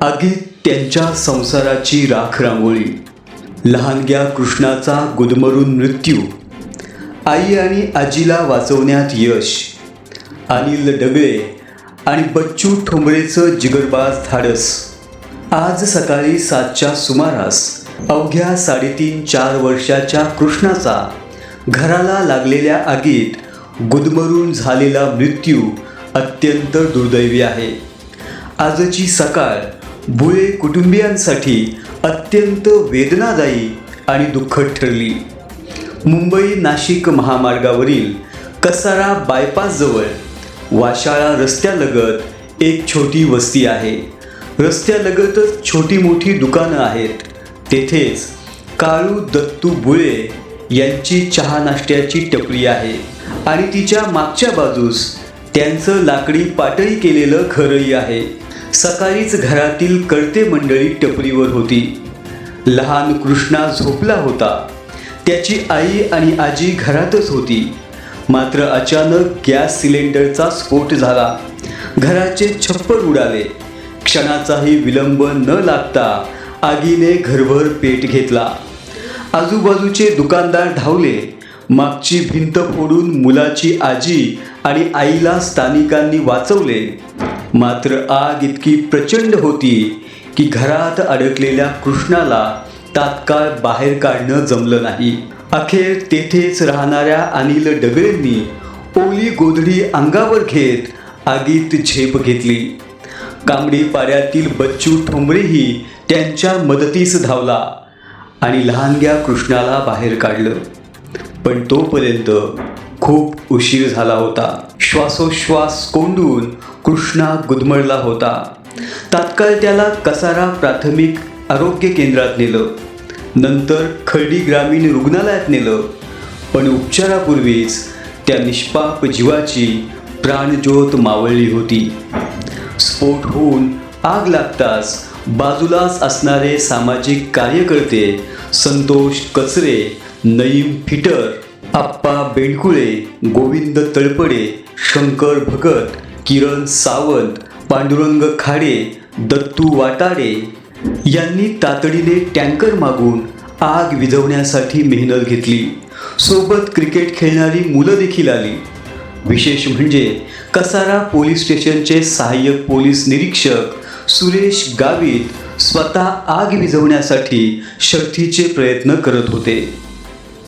आगीत त्यांच्या संसाराची राख रांगोळी. लहानग्या कृष्णाचा गुदमरून मृत्यू. आई आणि आजीला वाचवण्यात यश. अनिल डगळे आणि बच्चू ठोंबरेचं जिगरबाज धाडस. आज सकाळी सातच्या सुमारास अवघ्या साडेतीन चार वर्षाच्या कृष्णाचा घराला लागलेल्या आगीत गुदमरून झालेला मृत्यू अत्यंत दुर्दैवी आहे. आजची सकाळ भुळे कुटुंबियांसाठी अत्यंत वेदनादायी आणि दुःखद ठरली. मुंबई नाशिक महामार्गावरील कसारा बायपासजवळ वाशाळा रस्त्यालगत एक छोटी वस्ती आहे. रस्त्यालगतच छोटी मोठी दुकानं आहेत. तेथेच काळू दत्तू बुळे यांची चहा नाश्त्याची टपरी आहे आणि तिच्या मागच्या बाजूस त्यांचं लाकडी पाटळी केलेलं घरही आहे. सकाळीच घरातील कळते मंडळी टपरीवर होती. लहान कृष्णा झोपला होता. त्याची आई आणि आजी घरातच होती. मात्र अचानक गॅस सिलेंडरचा स्फोट झाला. घराचे छप्पर उडाले. क्षणाचाही विलंब न लागता आगीने घरभर पेट घेतला. आजूबाजूचे दुकानदार धावले. मागची भिंत फोडून मुलाची आजी आणि आईला स्थानिकांनी वाचवले. मात्र आग इतकी प्रचंड होती की घरात अडकलेल्या कृष्णाला तात्काळ बाहेर काढणं जमलं नाही. अखेर तेथेच राहणाऱ्या अनिल डगळेंनी ओली गोधडी अंगावर घेत आगीत झेप घेतली. कांबडी पाड्यातील बच्चू ठोंबरेही त्यांच्या मदतीस धावला आणि लहानग्या कृष्णाला बाहेर काढलं. पण तोपर्यंत खूप उशीर झाला होता. श्वासोश्वास कोंडून कृष्णा गुदमळला होता. तात्काळ त्याला कसारा प्राथमिक आरोग्य केंद्रात नेलं. नंतर खर्डी ग्रामीण रुग्णालयात नेलं. पण उपचारापूर्वीच त्या निष्पाप जीवाची प्राणज्योत मावळली होती. स्फोट होऊन आग लागताच बाजूलाच असणारे सामाजिक कार्यकर्ते संतोष कचरे नईम फिटर आप्पा बेंडकुळे गोविंद तळपडे शंकर भगत किरण सावंत पांडुरंग खाडे दत्तू वाटाडे यांनी तातडीने टँकर मागून आग विझवण्यासाठी मेहनत घेतली. सोबत क्रिकेट खेळणारी मुलं देखील आली. विशेष म्हणजे कसारा पोलीस स्टेशनचे सहाय्यक पोलीस निरीक्षक सुरेश गावित स्वतः आग विझवण्यासाठी शर्थीचे प्रयत्न करत होते.